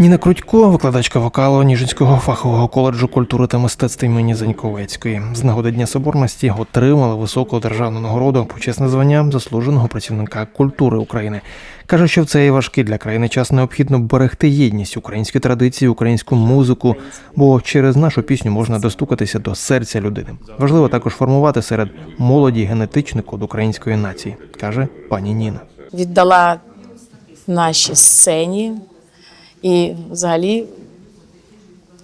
Ніна Крутько, викладачка вокалу Ніжинського фахового коледжу культури та мистецтв імені Заньковецької. З нагоди Дня Соборності отримала високу державну нагороду почесне звання заслуженого працівника культури України. Каже, що в цей важкий для країни час необхідно берегти єдність, українські традиції, українську музику, бо через нашу пісню можна достукатися до серця людини. Важливо також формувати серед молоді генетичний код української нації, каже пані Ніна. віддала нашій сцені і взагалі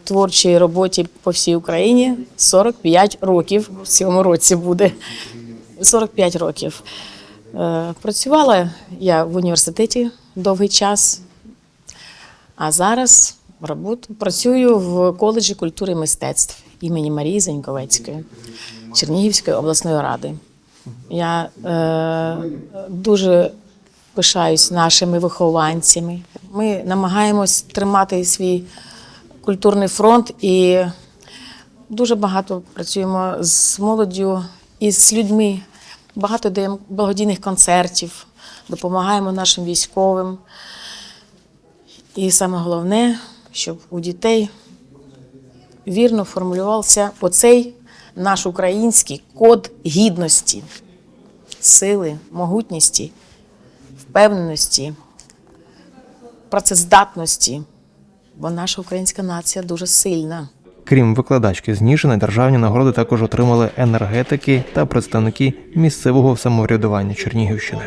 творчій роботі по всій Україні 45 років в цьому році буде. 45 років. Е, Працювала я в університеті довгий час, а зараз робот- працюю в коледжі культури і мистецтв імені Марії Заньковецької Чернігівської обласної ради. Я е, дуже пишаюсь нашими вихованцями. Ми намагаємось тримати свій культурний фронт і дуже багато працюємо з молоддю і з людьми. Багато даємо благодійних концертів, допомагаємо нашим військовим. І саме головне, щоб у дітей вірно формулювався оцей наш український код гідності, сили, могутності, впевненості, працездатності. Бо наша українська нація дуже сильна. Крім викладачки з Ніжини, державні нагороди також отримали енергетики та представники місцевого самоврядування Чернігівщини.